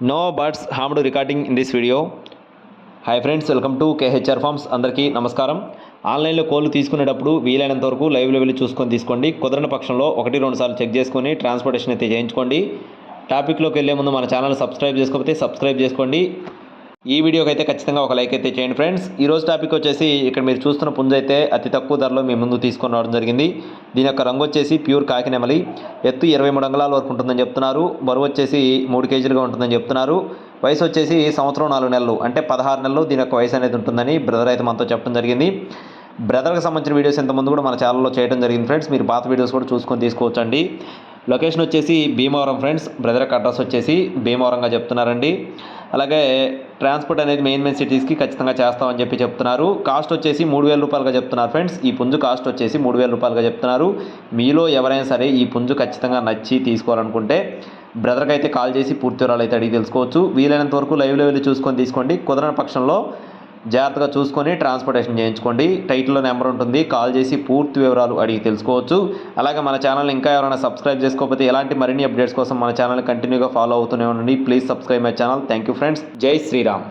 No birds harmed recording in this video hi friends welcome to KHR farms అందరికీ నమస్కారం. ఆన్లైన్లో కోళ్ళు తీసుకునేటప్పుడు వీలైనంత వరకు లైవ్లో వెళ్ళి చూసుకొని తీసుకోండి. కుదరని పక్షంలో ఒకటి రెండు సార్లు చెక్ చేసుకొని ట్రాన్స్పోర్టేషన్ అయితే చేయించుకోండి. టాపిక్లోకి వెళ్ళే ముందు మన ఛానల్ సబ్స్క్రైబ్ చేసుకోకపోతే సబ్స్క్రైబ్ చేసుకోండి. ఈ వీడియోకి అయితే ఖచ్చితంగా ఒక లైక్ అయితే చేయండి ఫ్రెండ్స్. ఈ రోజు టాపిక్ వచ్చేసి ఇక్కడ మీరు చూస్తున్న పుంజ అయితే అతి తక్కువ ధరలో మీ ముందు తీసుకొని రావడం జరిగింది. దీని యొక్క రంగు వచ్చేసి ప్యూర్ కాకినెమలి ఎత్తు ఇరవై మూడు అంగళాల వరకు ఉంటుందని చెప్తున్నారు. బరువు వచ్చేసి మూడు కేజీలుగా ఉంటుందని చెప్తున్నారు. వయసు వచ్చేసి సంవత్సరం నాలుగు నెలలు అంటే పదహారు నెలలు దీని యొక్క వయసు అనేది ఉంటుందని బ్రదర్ అయితే మనతో చెప్పడం జరిగింది. బ్రదర్కి సంబంధించిన వీడియోస్ ఇంతకుముందు కూడా మన ఛానల్లో చేయడం జరిగింది ఫ్రెండ్స్. మీరు పాత వీడియోస్ కూడా చూసుకొని తీసుకోవచ్చండి. లొకేషన్ వచ్చేసి భీమవరం ఫ్రెండ్స్. బ్రదర్ యొక్క అడ్రస్ వచ్చేసి భీమవరంగా చెప్తున్నారండి. అలాగే ట్రాన్స్పోర్ట్ అనేది మెయిన్ మెయిన్ సిటీస్కి ఖచ్చితంగా చేస్తామని చెప్పి చెప్తున్నారు. కాస్ట్ వచ్చేసి మూడు వేల రూపాయలుగా చెప్తున్నారు ఫ్రెండ్స్. ఈ పుంజు కాస్ట్ వచ్చేసి మూడు వేల రూపాయలుగా చెప్తున్నారు. మీలో ఎవరైనా సరే ఈ పుంజు ఖచ్చితంగా నచ్చి తీసుకోవాలనుకుంటే బ్రదర్కి అయితే కాల్ చేసి పూర్తి వివరాలు అయితే అడిగి తెలుసుకోవచ్చు. వీలైనంత వరకు లైవ్లో వెళ్ళి చూసుకొని తీసుకోండి. కుదరని పక్షంలో జాగ్రత్తగా చూసుకొని ట్రాన్స్పోర్టేషన్ చేయించుకోండి. టైటిల్లో నెంబర్ ఉంటుంది. కాల్ చేసి పూర్తి వివరాలు అడిగి తెలుసుకోవచ్చు. అలాగే మన ఛానల్ ఇంకా ఎవరైనా సబ్స్క్రైబ్ చేసుకోకపోతే ఎలాంటి మరిన్ని అప్డేట్స్ కోసం మన ఛానల్ కంటిన్యూగా ఫాలో అవుతూనే ఉండండి. Please subscribe my channel. Thank you friends. జై శ్రీరామ్.